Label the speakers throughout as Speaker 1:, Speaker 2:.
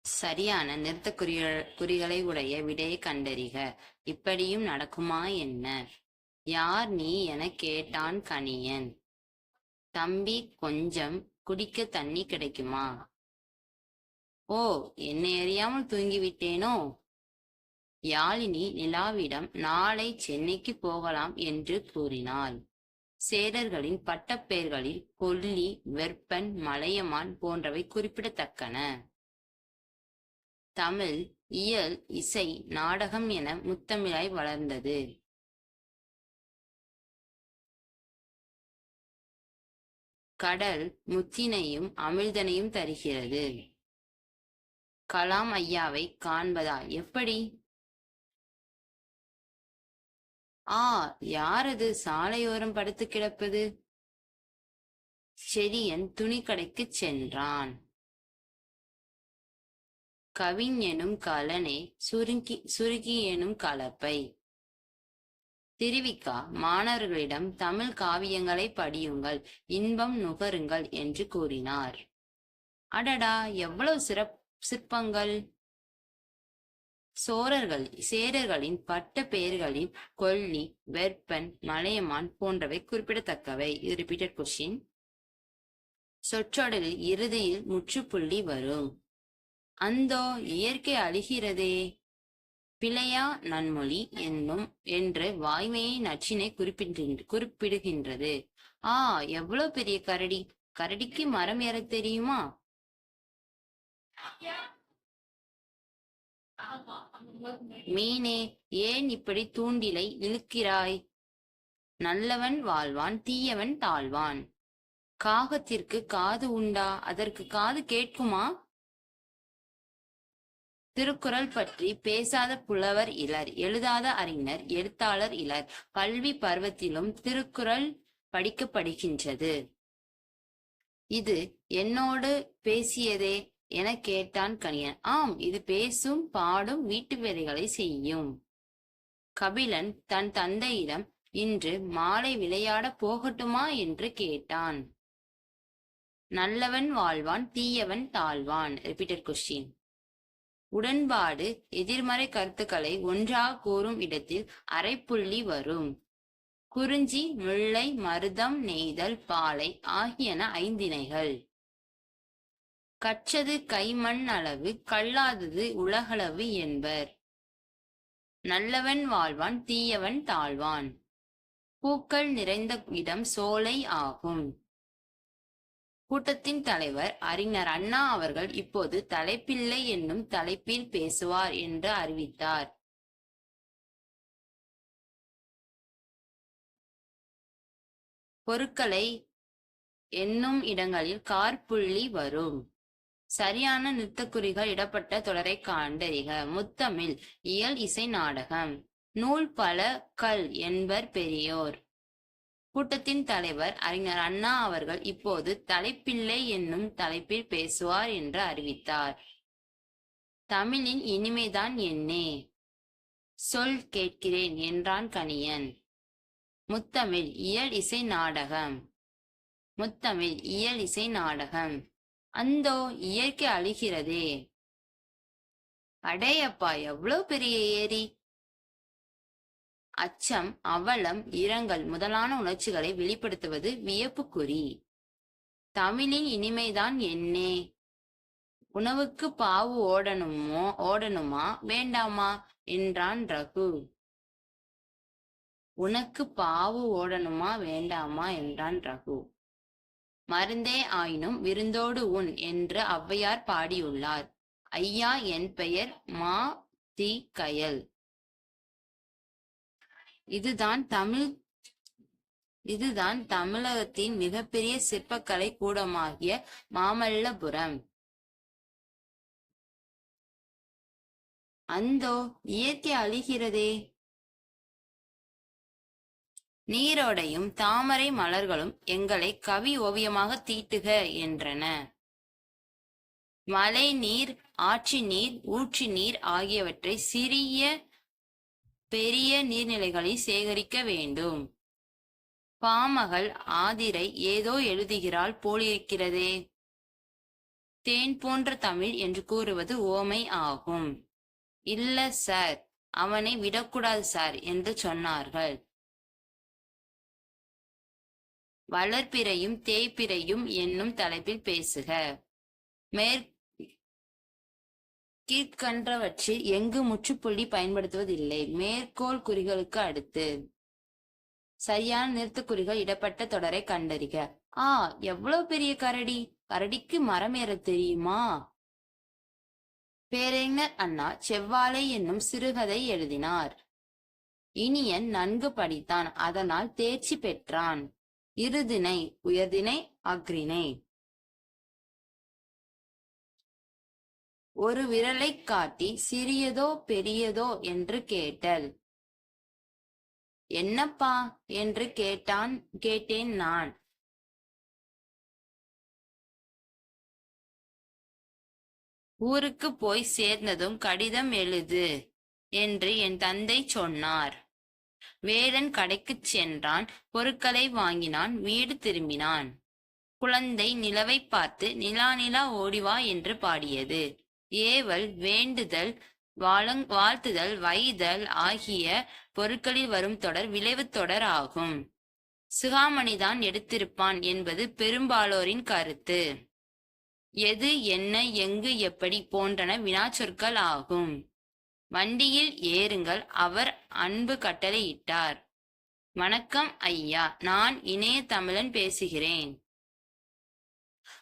Speaker 1: சரியான நிறுத்த குறிகள் குறிகளை உடைய விடையை கண்டறிக. இப்படியும் நடக்குமா என்ன? யார் நீ என கேட்டான் கணியன் தம்பி கொஞ்சம் குடிக்க தண்ணி கிடைக்குமா? ஓ என்னை அறியாமல் தூங்கிவிட்டேனோ? யாழினி நிலாவிடம் நாளை சென்னைக்கு போகலாம் என்று கூறினாள். சேரர்களின் பட்டப்பெயர்களில் கொல்லி வெற்பன் மலையமான் போன்றவை குறிப்பிடத்தக்கன. தமிழ் இயல் இசை நாடகம் என முத்தமிழாய் வளர்ந்தது. கடல் முத்தினையும் அமிழ்தனையும் தருகிறது. கலாம் ஐயாவை காண்பதா? எப்படி? ஆ யாரது சாலையோரம் படுத்து கிடப்பது? செடியன் துணிக்கடைக்குச் சென்றான். கவிஞனும் கலனே சுருங்கி சுருகி எனும் கலப்பை. திருவிக்கா மாணவர்களிடம் தமிழ் காவியங்களை படியுங்கள் இன்பம் நுகருங்கள் என்று கூறினார். அடடா எவ்வளவு சிறப் சிற்பங்கள்! சோழர்கள் சேரர்களின் பட்ட பெயர்களின் கொல்லி வெற்பன் மலையமான் போன்றவை குறிப்பிடத்தக்கவை. இது ரிப்பீட்டட் கொஸ்டின் சொற்றொடரில் இறுதியில் முற்றுப்புள்ளி வரும். அந்தோ இயற்கை அழிகிறதே. பிழையா நன்மொழி என்னும் என்று வாய்மையை நச்சினை குறிப்பிடுகின்ற குறிப்பிடுகின்றது. ஆ எவ்வளவு பெரிய கரடி? கரடிக்கு மரம் ஏறத் தெரியுமா? மீனே ஏன் இப்படி தூண்டிலை இழுக்கிறாய்? நல்லவன் வாழ்வான் தீயவன் தாழ்வான். காகத்திற்கு காது உண்டா? அதற்கு காது கேட்குமா? திருக்குறள் பற்றி பேசாத புலவர் இலர் எழுதாத அறிஞர் எழுத்தாளர் இலர். கல்வி பருவத்திலும் திருக்குறள் படிக்கப்படுகின்றது. இது என்னோடு பேசியதே என கேட்டான் கணியன். ஆம் இது பேசும் பாடும் வீட்டு வேலைகளை செய்யும். கபிலன் தன் தந்தையிடம் இன்று மாலை விளையாட போகட்டுமா என்று கேட்டான். நல்லவன் வாழ்வான் தீயவன் தாழ்வான். ரிப்பீட்டட் கொஸ்டின் உடன்பாடு எதிர்மறை கருத்துக்களை ஒன்றாக கூறும் இடத்தில் அரைப்புள்ளி வரும். குறிஞ்சி முல்லை மருதம் நெய்தல் பாலை ஆகியன ஐந்திணைகள். கற்றது கைமண் அளவு கல்லாதது உலகளவு என்பர். நல்லவன் வாழ்வான் தீயவன் தாழ்வான். பூக்கள் நிறைந்த இடம் சோலை ஆகும். கூட்டத்தின் தலைவர் அறிஞர் அண்ணா அவர்கள் இப்போது தலைப்பிள்ளை என்னும் தலைப்பில் பேசுவார் என்று அறிவித்தார். பொருட்களை என்னும் இடங்களில் கார்புள்ளி வரும். சரியான நிறுத்தக்குறிகள் இடப்பட்ட தொடரை காண்டறிக. முத்தமிழ் இயல் இசை நாடகம். நூல் பல கல் என்பர் பெரியோர். கூட்டத்தின் தலைவர் அறிஞர் அண்ணா அவர்கள் இப்போது தலைப்பிள்ளை என்னும் தலைப்பில் பேசுவார் என்று அறிவித்தார். தமிழின் இனிமைதான் என்னே சொல் கேட்கிறேன் என்றான் கணியன். முத்தமிழ் இயல் இசை நாடகம் முத்தமிழ் இயல் இசை நாடகம் அந்தோ இயற்கை அழிகிறதே அடேயப்பா எவ்வளவு பெரிய ஏரி அச்சம் அவலம் இரங்கல் முதலான உணர்ச்சிகளை வெளிப்படுத்துவது வியப்புக்குறி. தமிழின் இனிமைதான் என்னே. உணவுக்கு பாவு ஓடணுமோ ஓடணுமா வேண்டாமா என்றான் ரகு. உனக்கு பாவு ஓடணுமா வேண்டாமா என்றான் ரகு. மருந்தே ஆயினும் விருந்தோடு உன் என்று ஔவையார் பாடியுள்ளார். ஐயா என் பெயர் மா தி கயல். இதுதான் தமிழ் இதுதான் தமிழகத்தின் மிகப்பெரிய சிற்பக்கலை கூடமாகிய மாமல்லபுரம். அந்தோ இயற்கை அழிகிறதே. நீரோடையும் தாமரை மலர்களும் எங்களை கவி ஓவியமாக தீட்டுக என்றன. மழை நீர் ஆற்று நீர் ஊற்று நீர் ஆகியவற்றை சிறிய பெரிய நீர்நிலைகளை சேகரிக்க வேண்டும். பாமகள் ஆதிரை ஏதோ எழுதுகிறாள் போலிருக்கிறதே. தேன் போன்ற தமிழ் என்று கூறுவது ஓமை ஆகும். இல்ல சார். அவனை விடக்கூடாது சார் என்று சொன்னார்கள். வளர்பிறையும் தேய்பிறையும் என்னும் தலைப்பில் பேசுக. மேற் கீழ்கன்றவற்றில் எங்கு முற்றுப்புள்ளி பயன்படுத்துவதில்லை. மேற்கோள் குறிகளுக்கு அடுத்து. சரியான நிறுத்தக்குறிகள் இடப்பட்ட தொடரை கண்டறிக. ஆ எவ்வளவு பெரிய கரடி? கரடிக்கு மரம் ஏற தெரியுமா? பேரறிஞர் அண்ணா செவ்வாழை என்னும் சிறுகதை எழுதினார். இனியன் நன்கு படித்தான். அதனால் தேர்ச்சி பெற்றான். இருதினை உயர்தினை அக்ரிணை ஒரு விரலைக் காட்டி சிறியதோ பெரியதோ என்று கேட்டல். என்னப்பா? என்று கேட்டான் கேட்டேன் நான். ஊருக்கு போய் சேர்ந்ததும் கடிதம் எழுது என்று என் தந்தை சொன்னார். வேடன் கடைக்குச் சென்றான் பொருட்களை வாங்கினான் வீடு திரும்பினான். குழந்தை நிலவை பார்த்து நிலா நிலா ஓடிவா என்று பாடியது. ஏவல் வேண்டுதல் வாழங் வாழ்த்துதல் வைதல் ஆகிய பொருட்களில் வரும் தொடர் விளைவு தொடர் ஆகும். சுகாமணிதான் எடுத்திருப்பான் என்பது பெரும்பாலோரின் கருத்து. எது என்ன எங்கு எப்படி போன்றன வினாச்சொற்கள் ஆகும். வண்டியில் ஏறுங்கள் அவர் அன்பு கட்டளையிட்டார். வணக்கம் ஐயா நான் இணைய தமிழன் பேசுகிறேன்.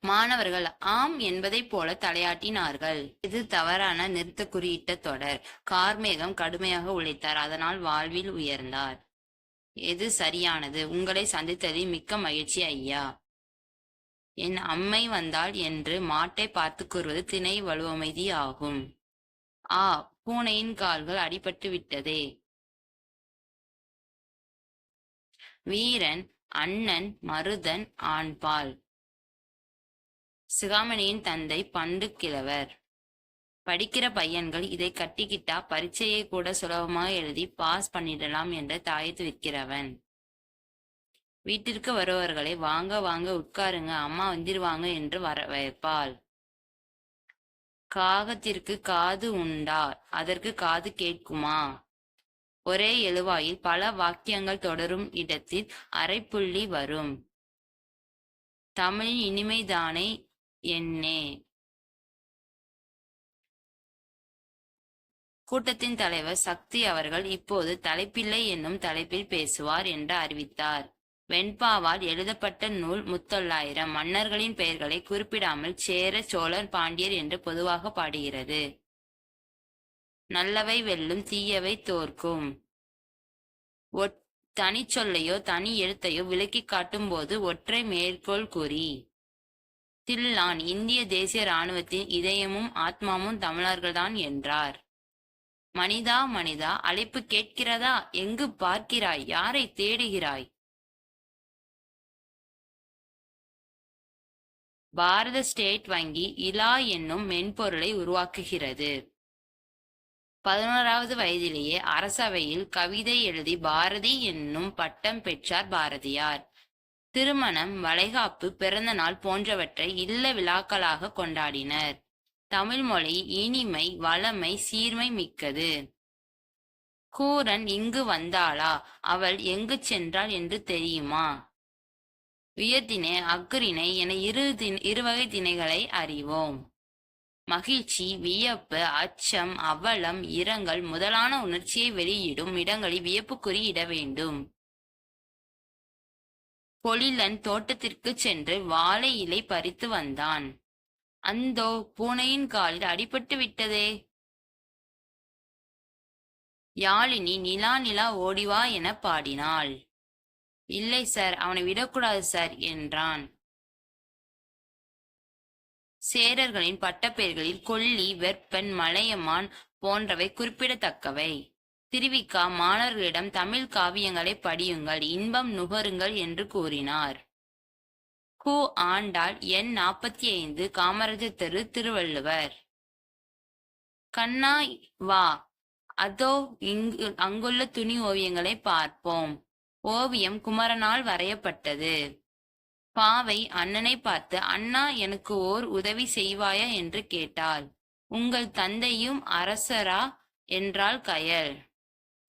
Speaker 1: மாணவர்கள் ஆம் என்பதைப் போல தலையாட்டினார்கள். இது தவறான நிறுத்த குறியிட்ட தொடர். கார்மேகம் கடுமையாக உழைத்தார். அதனால் வாழ்வில் உயர்ந்தார். எது சரியானது? உங்களை சந்தித்ததில் மிக்க மகிழ்ச்சி ஐயா. என் அம்மை வந்தாள் என்று மாட்டை பார்த்து கூறுவது திணை வலுவமைதி ஆகும். ஆ பூனையின் கால்கள் அடிபட்டு விட்டதே. வீரன் அண்ணன் மருதன் ஆண்பால். சிகாமணியின் தந்தை பண்டு கிழவர் படிக்கிற பையன்கள் இதை கட்டிக்கிட்டா பரீட்சையை கூட சுலபமாக எழுதி பாஸ் பண்ணிடலாம் என்று தாயத்து விற்கிறவன். வீட்டிற்கு வருபவர்களை வாங்க வாங்க உட்காருங்க அம்மா வந்திருவாங்க என்று வரவேற்பாள். காகத்திற்கு காது உண்டா? அதற்கு காது கேட்குமா? ஒரே எழுவாயில் பல வாக்கியங்கள் தொடரும் இடத்தில் அரைப்புள்ளி வரும். தமிழின் இனிமைதானே என்னே? கூட்டத்தின் தலைவர் சக்தி அவர்கள் இப்போது தலைப்பில்லை என்னும் தலைப்பில் பேசுவார் என்று அறிவித்தார். வெண்பாவால் எழுதப்பட்ட நூல் முத்தொள்ளாயிரம். மன்னர்களின் பெயர்களை குறிப்பிடாமல் சேர சோழர் பாண்டியர் என்று பொதுவாக பாடுகிறது. நல்லவை வெல்லும் தீயவை தோற்கும். தனி தனிச்சொல்லையோ தனி எழுத்தையோ விளக்கி காட்டும் போது ஒற்றை மேற்கோள் குறி நான் இந்திய தேசிய இராணுவத்தின் இதயமும் ஆத்மாவும் தமிழர்கள்தான் என்றார். மனிதா மனிதா அழைப்பு கேட்கிறதா? எங்கு பார்க்கிறாய்? யாரை தேடுகிறாய்? பாரத ஸ்டேட் வங்கி இலா என்னும் மென்பொருளை உருவாக்குகிறது. பதினோராவது வயதிலேயே அரசவையில் கவிதை எழுதி பாரதி என்னும் பட்டம் பெற்றார் பாரதியார். திருமணம் வளைகாப்பு பிறந்தநாள் போன்றவற்றை இல்ல விழாக்களாக கொண்டாடினர். தமிழ் மொழி இனிமை வளமை சீர்மை மிக்கது. கூரன் இங்கு வந்தாளா? அவள் எங்கு சென்றாள் என்று தெரியுமா? வியத்தினை அக்குறிணை என இரு திணை- இருவகை திணைகளை அறிவோம். மகிழ்ச்சி வியப்பு அச்சம் அவலம் இரங்கல் முதலான உணர்ச்சியை வெளியிடும் இடங்களில் வியப்புக்குறி இட வேண்டும். கொளிலன் தோட்டத்திற்குச் சென்று வாழை இலை பறித்து வந்தான். அந்தோ பூனையின் காலில் அடிபட்டு விட்டதே. யாழினி நிலா நிலா ஓடிவா என பாடினாள். இல்லை சார் அவனை விடக்கூடாது சார் என்றான். சேரர்களின் பட்டப்பெயர்களில் கொல்லி வெப்பன் மலையமான் போன்றவை குறிப்பிடத்தக்கவை. திருவிக்கா மாணவர்களிடம் தமிழ் காவியங்களை படியுங்கள் இன்பம் நுகருங்கள் என்று கூறினார். கு ஆண்டாள் எண் நாற்பத்தி ஐந்து காமராஜர் தெரு திருவள்ளுவர். கண்ணா வா அதோ இங்கு அங்குள்ள துணி ஓவியங்களை பார்ப்போம். ஓவியம் குமரனால் வரையப்பட்டது. பாவை அண்ணனை பார்த்து அண்ணா எனக்கு ஓர் உதவி செய்வாயா? என்று கேட்டாள். உங்கள் தந்தையும் அரசரா? என்றாள் கயல்.